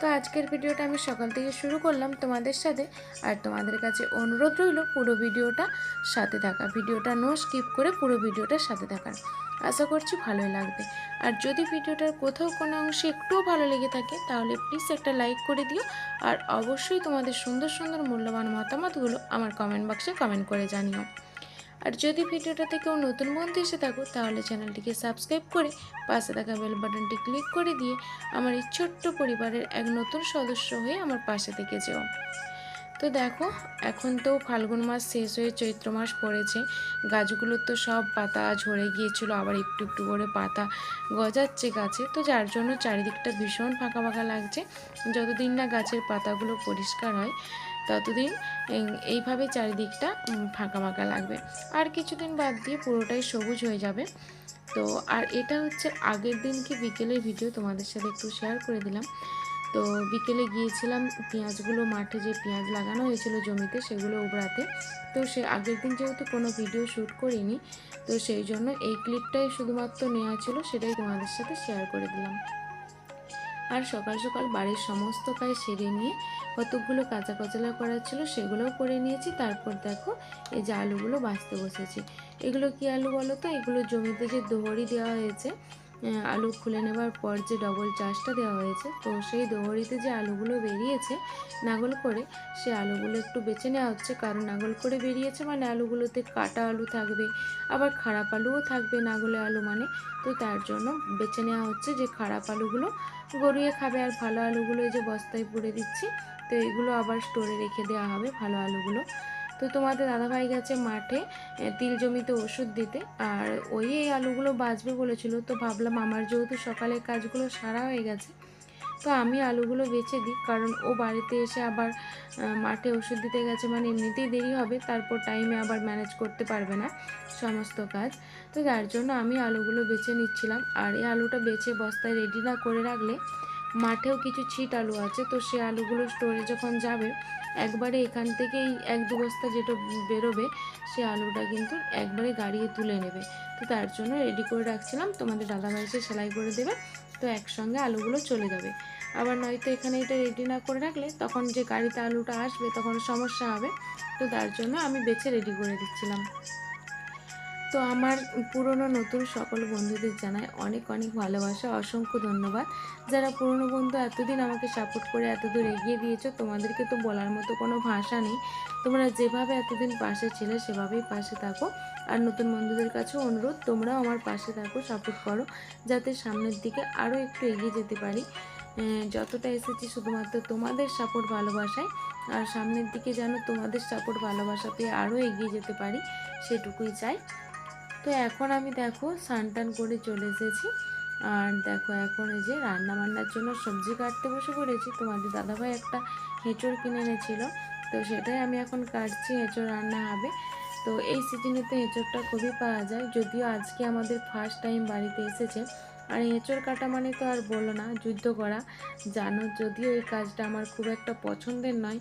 তো আজকের ভিডিওটা আমি সকাল থেকে শুরু করলাম তোমাদের সাথে। আর তোমাদের কাছে অনুরোধ রইল পুরো ভিডিওটা সাথে থাকা। ভিডিওটা নো স্কিপ করে পুরো ভিডিওটার সাথে থাকার। আশা করছি ভালোই লাগবে। আর যদি ভিডিওটার কোথাও কোনো অংশে একটুও ভালো লেগে থাকে, তাহলে প্লিজ একটা লাইক করে দিও। আর অবশ্যই তোমাদের সুন্দর সুন্দর মূল্যবান মতামতগুলো আমার কমেন্ট বক্সে কমেন্ট করে জানিও। আর যদি ভিডিওটাতে কেউ নতুন বন্ধু এসে থাকো, তাহলে চ্যানেলটিকে সাবস্ক্রাইব করে পাশে থাকা বেল বাটনটি ক্লিক করে দিয়ে আমার এই ছোট্ট পরিবারের এক নতুন সদস্য হয়ে আমার পাশে থেকে যেও। তো দেখো, এখন তো ফাল্গুন মাস শেষ হয়ে চৈত্র মাস পড়েছে। গাছগুলোর তো সব পাতা ঝরে গিয়েছিল, আবার একটু একটু করে পাতা গজাচ্ছে গাছে। তো যার জন্য চারিদিকটা ভীষণ ফাঁকা ফাঁকা লাগছে। যতদিন না গাছের পাতাগুলো পরিষ্কার হয় ততদিন এইভাবে চারিদিকটা ফাঁকা ফাঁকা লাগবে। আর কিছুদিন বাদ দিয়ে পুরোটাই সবুজ হয়ে যাবে। তো, আর এটা হচ্ছে আগের দিনকে বিকেলের ভিডিও তোমাদের সাথে একটু শেয়ার করে দিলাম। তো, বিকেলে গিয়েছিলাম পেঁয়াজগুলো মাঠে যে পেঁয়াজ লাগানো হয়েছিল জমিতে, সেগুলো উবড়াতে। তো, সে আগের দিন যেহেতু কোনো ভিডিও শ্যুট করিনি, তো সেই জন্য এই ক্লিপটাই শুধুমাত্র নেওয়া ছিল, সেটাই তোমাদের সাথে শেয়ার করে দিলাম। আর সকাল সকাল বাড়ির সমস্ত কাজ সেরে নিয়ে কতকগুলো কাঁচা কচলা করার ছিল সেগুলোও করে নিয়েছি। তারপর দেখো এই যে আলুগুলো বাঁচতে বসেছি। এগুলো কি আলু বলো তো? এগুলো জমিতে যে দোহরি দেওয়া হয়েছে আলু খুলে নেবার পর যে ডবল চাষটা দেওয়া হয়েছে, তো সেই দোহরিতে যে আলুগুলো বেরিয়েছে, নাগল করে সে আলুগুলো একটু বেছে নেওয়া হচ্ছে। কারণ নাগল করে বেরিয়েছে মানে আলুগুলোতে কাটা আলু থাকবে, আবার খারাপ আলুও থাকবে নাগলে আলু মানে। তো তার জন্য বেছে নেওয়া হচ্ছে যে খারাপ আলুগুলো গড়িয়ে খাবে আর ভালো আলুগুলো এই যে বস্তায় পুড়ে দিচ্ছি, তো এগুলো আবার স্টোরে রেখে দেওয়া হবে ভালো আলুগুলো। তো তোমাদের দাদাভাই গেছে মাঠে তিল জমিতে ওষুধ দিতে। আর ওই এই আলুগুলো বাঁচবে বলেছিল, তো ভাবলাম আমার যেহেতু সকালের কাজগুলো সারা হয়ে গেছে, তো আমি আলুগুলো বেছে দিই। কারণ ও বাড়িতে এসে আবার মাঠে ওষুধ দিতে গেছে মানে এমনিতেই দেরি হবে, তারপর টাইমে আবার ম্যানেজ করতে পারবে না সমস্ত কাজ। তো যার জন্য আমি আলুগুলো বেছে নিচ্ছিলাম। আর এই আলুটা বেছে বস্তায় রেডি না করে রাখলে মাঠেও কিছু ছিট আলু আছে। তো সে আলুগুলো স্টোরে যখন যাবে, একবারে এখান থেকেই এক দু বস্তা যেটা বেরোবে, সে আলুটা কিন্তু একবারে গাড়িয়ে তুলে নেবে। তো তার জন্য রেডি করে রাখছিলাম। তোমাদের দাদাভাই এসে সেলাই করে দেবে। তো একসঙ্গে আলুগুলো চলে যাবে। আবার নয়তো এখানে এটা রেডি না করে রাখলে তখন যে গাড়িতে আলুটা আসবে তখন সমস্যা হবে। তো তার জন্য আমি বেছে রেডি করে দিচ্ছিলাম। তো আমার পুরনো নতুন সকল বন্ধুদের জানাই অনেক অনেক ভালোবাসা, অসংখ্য ধন্যবাদ। যারা পুরনো বন্ধু এতদিন আমাকে সাপোর্ট করে এতদূর এগিয়ে দিয়েছ, তোমাদেরকে তো বলার মতো কোনো ভাষা নেই। তোমরা যেভাবে এতদিন পাশে ছিলে, সেভাবেই পাশে থাকো। আর নতুন বন্ধুদের কাছেও অনুরোধ, তোমরাও আমার পাশে থাকো সাপোর্ট করো, যাতে সামনের দিকে আরও একটু এগিয়ে যেতে পারি। যতটা এসেছি শুধুমাত্র তোমাদের সাপোর্ট ভালোবাসায়, আর সামনের দিকে যেন তোমাদের সাপোর্ট ভালোবাসা পেয়ে আরও এগিয়ে যেতে পারি, সেটুকুই চাই। তো এখন আমি দেখো টান করে চলে এসেছি। আর দেখো এখন এই যে রান্না বান্নার জন্য সবজি কাটতে বসে পড়েছি। তোমাদের দাদাভাই একটা হেঁচড় কিনে এনেছিল। তো সেটাই আমি এখন কাটছি, হেঁচড় রান্না হবে। তো এই সিজনে তো এঁচড়টা খুবই পাওয়া যায়। যদিও আজকে আমাদের ফার্স্ট টাইম বাড়িতে এসেছে আর এঁচড় কাটা মানে তো আর বলো না, যুদ্ধ করা। জানো, যদিও এই কাজটা আমার খুব একটা পছন্দের নয়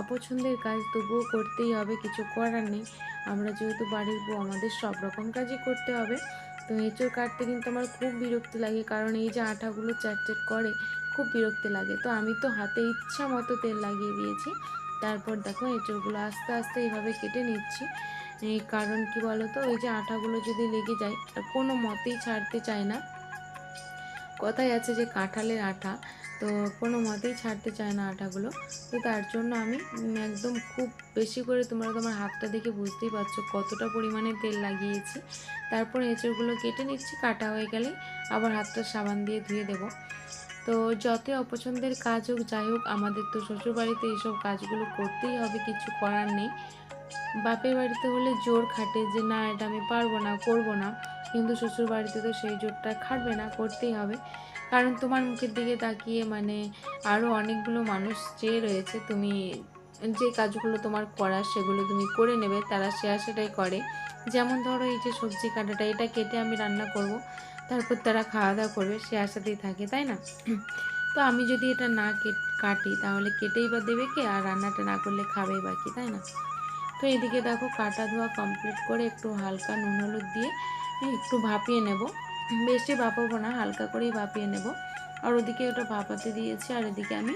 অপছন্দের কাজ, তবুও করতেই হবে, কিছু করার নেই। আমরা যেহেতু বাড়ির বউ, আমাদের সব রকম কাজই করতে হবে। তো এঁচড় কাটতে কিন্তু আমার খুব বিরক্তি লাগে, কারণ এই যে আঠাগুলো চ্যাট করে, খুব বিরক্তি লাগে। তো আমি তো হাতে ইচ্ছা মতো তেল লাগিয়ে দিয়েছি। তারপর দেখো এঁচড়গুলো আস্তে আস্তে এইভাবে কেটে নিচ্ছি। কারণ কি বলো তো ওই যে আঠাগুলো যদি লেগে যায়, কোনো মতেই ছাড়তে চায় না। কথাই আছে যে কাঁঠালের আঠা, তো কোনো মতেই ছাড়তে চায় না আটাগুলো তো তার জন্য আমি একদম খুব বেশি করে তোমরা তোমার হাতটা দেখে বুঝতেই পারছ কতটা পরিমাণে তেল লাগিয়েছি। তারপর এঁচড়গুলো কেটে নিচ্ছি, কাটা হয়ে গেলে আবার হাতটা সাবান দিয়ে ধুয়ে দেবো। তো যতই অপছন্দের কাজ হোক, যাই হোক, আমাদের তো শ্বশুরবাড়িতে এইসব কাজগুলো করতেই হবে, কিছু করার নেই। বাপের বাড়িতে হলে জোর খাটে যে, না, এটা আমি পারব না, করব না। কিন্তু শ্বশুর বাড়িতে তো সেই জোরটা খাটবে না, করতেই হবে। কারণ তোমার মুখের দিকে তাকিয়ে মানে আরও অনেকগুলো মানুষ চেয়ে রয়েছে, তুমি যে কাজগুলো তোমার করার সেগুলো তুমি করে নেবে, তারা শেয়ার সেটাই করে। যেমন ধরো এই যে সবজি কাটাটা, এটা কেটে আমি রান্না করব, তারপর তারা খাওয়া দাওয়া করবে, সে আশাতেই থাকে, তাই না? তো আমি যদি এটা না কাটি তাহলে কেটেই বা দেবে কে? আর রান্নাটা না করলে খাবেই বাকি তাই না? তো এদিকে দেখো কাটা ধোয়া কমপ্লিট করে একটু হালকা নুন হলুদ দিয়ে একটু ভাপিয়ে নেব। বেশি ভাপাবো না, হালকা করেই ভাপিয়ে নেব। আর ওদিকে ওটা ভাপাতে দিয়েছি, আর এদিকে আমি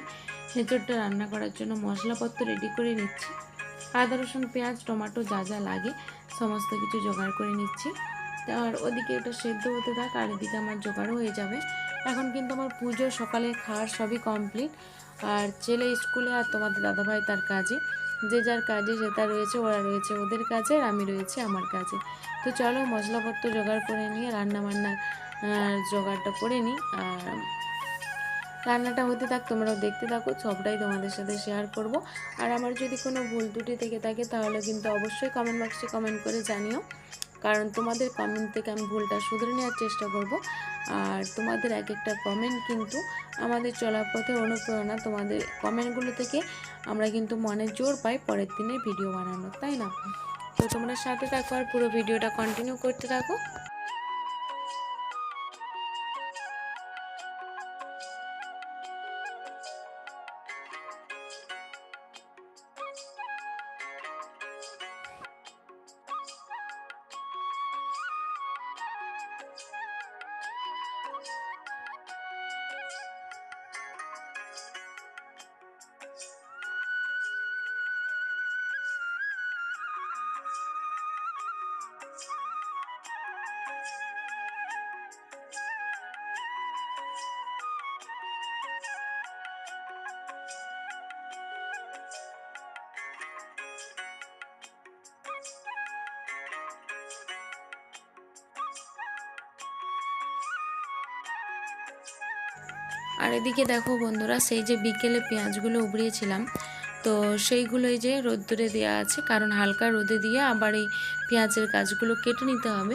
হেঁচড়টা রান্না করার জন্য মশলাপত্র রেডি করে নিচ্ছি। আদা, রসুন, পেঁয়াজ, টমেটো যা যা লাগে সমস্ত কিছু জোগাড় করে নিচ্ছি। আর ওদিকে ওটা সেদ্ধ হতে থাক, আর এদিকে আমার জোগাড়ও হয়ে যাবে। এখন কিন্তু আমার পুজো, সকালে খাওয়ার সবই কমপ্লিট আর ছেলে স্কুলে আর তোমাদের দাদাভাই তার কাজে। যে যার কাজে সে তার রয়েছে, ওরা রয়েছে ওদের কাজে আর আমি রয়েছি আমার কাজে। তো চলো মশলাপত্র জোগাড় করে নিয়ে রান্না বান্না জোগাড়টা করে নিই। আর রান্নাটা হতে থাক, তোমরাও দেখতে থাকো, সবটাই তোমাদের সাথে শেয়ার করব। আর আমার যদি কোনো ভুল ত্রুটি থেকে থাকে, তাহলে কিন্তু অবশ্যই কমেন্ট বক্সে কমেন্ট করে জানিও। কারণ তোমাদের কমেন্ট থেকে আমি ভুলটা শুধরে নেওয়ার চেষ্টা করব। আর তোমাদের এক একটা কমেন্ট কিন্তু আমাদের চলার পথে অনুপ্রেরণা তোমাদের কমেন্টগুলো থেকে আমরা কিন্তু মনে জোর পাই পরের দিনে ভিডিও বানানোর, তাই না? তো তোমরা সাথে থাকো আর পুরো ভিডিওটা কন্টিনিউ করতে থাকো। আর এদিকে দেখো বন্ধুরা, সেই যে বিকেলে পেঁয়াজগুলো উবড়িয়েছিলাম, তো সেইগুলোই যে রোদ্দুরে দেওয়া আছে, কারণ হালকা রোদে দিয়ে আবার এই পেঁয়াজের গাছগুলো কেটে নিতে হবে।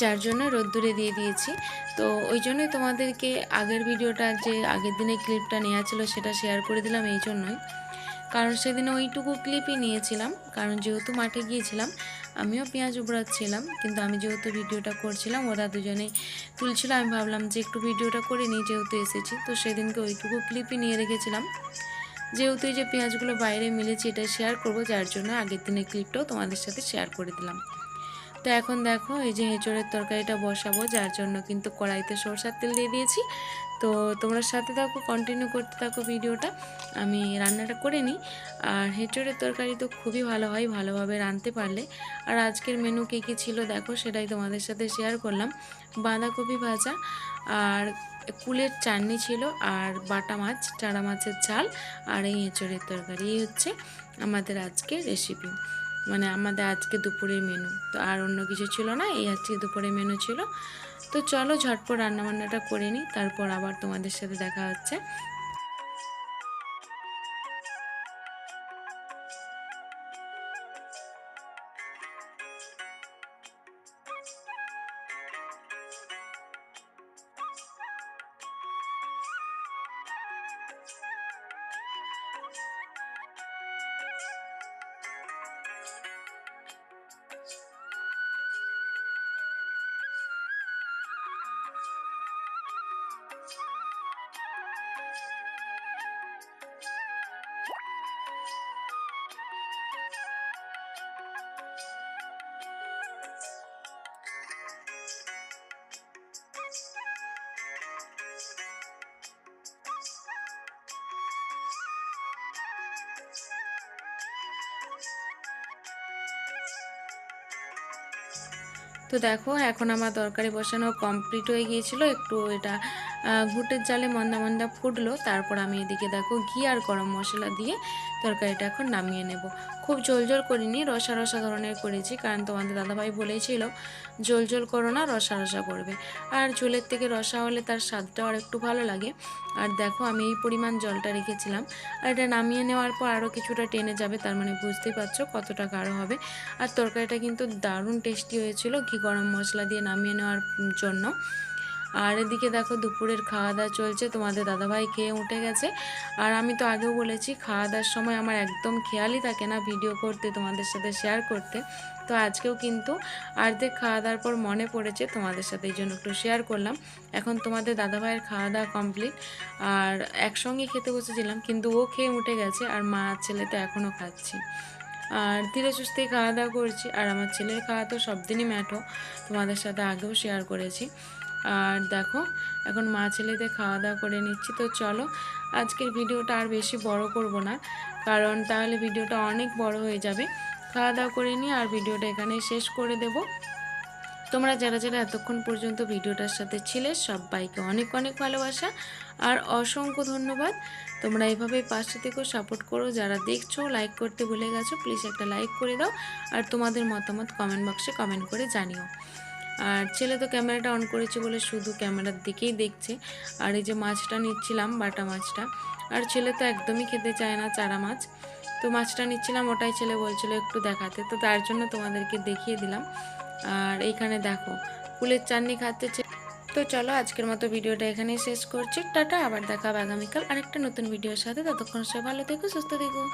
যার জন্য রোদ্দুরে দিয়ে দিয়েছি। তো ওই জন্যই তোমাদেরকে আগের ভিডিওটা, যে আগের দিনে ক্লিপটা নেওয়া ছিল, সেটা শেয়ার করে দিলাম এই জন্যই। কারণ সেদিন ওইটুকু ক্লিপই নিয়েছিলাম, কারণ যেহেতু মাঠে গিয়েছিলাম আমিও পেঁয়াজ উবড়াচ্ছিলাম, কিন্তু আমি যেহেতু ভিডিওটা করছিলাম, ওরা দুজনেই তুলছিল, আমি ভাবলাম যে একটু ভিডিওটা করে নিই যেহেতু এসেছি। তো সেদিনকে ওইটুকু ক্লিপই নিয়ে রেখেছিলাম। যেহেতু এই যে পেঁয়াজগুলো বাইরে মিলেছে, এটা শেয়ার করব, যার জন্য আগের দিনের ক্লিপটাও তোমাদের সাথে শেয়ার করে দিলাম। তো এখন দেখো, এই যে হেঁচড়ের তরকারিটা বসাবো, যার জন্য কিন্তু কড়াইতে সরষার তেল দিয়ে দিয়েছি। তো তোমরা সাথে থাকো কন্টিনিউ করতে থাকো ভিডিওটা আমি রান্নাটা করে নিই। আর হেঁচড়ের তরকারি তো খুবই ভালো হয়, ভালোভাবে রাঁধতে পারলে। আর আজকের মেনু কী কী ছিল দেখো, সেটাই তোমাদের সাথে শেয়ার করলাম। বাঁধাকপি ভাজা আর কুলের চাটনি ছিল আর বাটা মাছ, চারা মাছের ঝাল আর এই এঁচড়ের তরকারি। এই হচ্ছে আমাদের আজকে রেসিপি মানে আমাদের আজকে দুপুরের মেনু তো আর অন্য কিছু ছিল না, এই আজকে দুপুরের মেনু ছিল। তো চলো ঝটপট রান্নাবান্নাটা করে নিই তারপর আবার তোমাদের সাথে দেখা হচ্ছে। তো দেখো, এখন আমার তরকারি বসানো কমপ্লিট হয়ে গিয়েছিল। একটু এটা ঘুটের জালে মন্দা মন্দা ফুটলো। তারপর আমি এদিকে দেখো ঘি আর গরম মশলা দিয়ে তরকারিটা এখন নামিয়ে নেব। খুব জল জল করিনি, রসা রসা ধরনের করেছি, কারণ তোমাদের দাদাভাই বলেছিল জল জল করো না, রসা রসা করবে। আর ঝোলের থেকে রসা হলে তার স্বাদটাও আর একটু ভালো লাগে। আর দেখো, আমি এই পরিমাণ জলটা রেখেছিলাম। আর এটা নামিয়ে নেওয়ার পর আরও কিছুটা টেনে যাবে, তার মানে বুঝতেই পারছ কতটা গাঢ় হবে। আর তরকারিটা কিন্তু দারুণ টেস্টি হয়েছিল, ঘি গরম মশলা দিয়ে নামিয়ে নেওয়ার জন্য। আর এদিকে দেখো দুপুরের খাওয়া দাওয়া চলছে, তোমাদের দাদাভাই খেয়ে উঠে গেছে। আর আমি তো আগেও বলেছি খাওয়া দাওয়ার সময় আমার একদম খেয়ালই থাকে না ভিডিও করতে, তোমাদের সাথে শেয়ার করতে। তো আজকেও কিন্তু অর্ধেক খাওয়া দাওয়ার পর মনে পড়েছে, তোমাদের সাথে এই জন্য একটু শেয়ার করলাম। এখন তোমাদের দাদাভাইয়ের খাওয়া দাওয়া কমপ্লিট। আর একসঙ্গে খেতে বসেছিলাম, কিন্তু ও খেয়ে উঠে গেছে, আর মা ছেলে তো এখনও খাচ্ছি। আর ধীরে সুস্থেই খাওয়া দাওয়া করছি, আর আমার ছেলের খাওয়া তো সব দিনই ম্যাটো তোমাদের সাথে আগেও শেয়ার করেছি। আর দেখো, এখন মা ছেলেতে খাওয়া দাওয়া করে নিচ্ছি, তো চলো আজকের ভিডিওটা আর বেশি বড় করব না, কারণ তাহলে ভিডিওটা অনেক বড় হয়ে যাবে। খাওয়া দাওয়া করে নিয়ে আর ভিডিওটা এখানে শেষ করে দেব। তোমরা যারা যারা এতক্ষণ পর্যন্ত ভিডিওটার সাথে ছিলে, সবাইকে অনেক অনেক ভালোবাসা আর অসংখ্য ধন্যবাদ। তোমরা এভাবে পাশে থেকেও সাপোর্ট করো, যারা দেখছ লাইক করতে ভুলে গেছো প্লিজ একটা লাইক করে দাও আর তোমাদের মতামত কমেন্ট বক্সে কমেন্ট করে জানিও। আর ছেলে তো ক্যামেরাটা অন করেছে বলে শুধু ক্যামেরার দিকেই দেখছে। আর এই যে মাছটা নিচ্ছিলাম, বাটা মাছটা। আর ছেলে তো একদমই খেতে চায় না চারা মাছ। তো মাছটা নিচ্ছিলাম, ওটাই ছেলে বলছিল একটু দেখাতে। তো তার জন্য তোমাদেরকে দেখিয়ে দিলাম। আর এইখানে দেখো, ফুলের চাটনি খাচ্ছে তো চলো আজকের মতো ভিডিওটা এখানেই শেষ করছি। টাটা, আবার দেখা আগামীকাল আরেকটা নতুন ভিডিওর সাথে। ততক্ষণ সে ভালো থেকো, সুস্থ থেকো।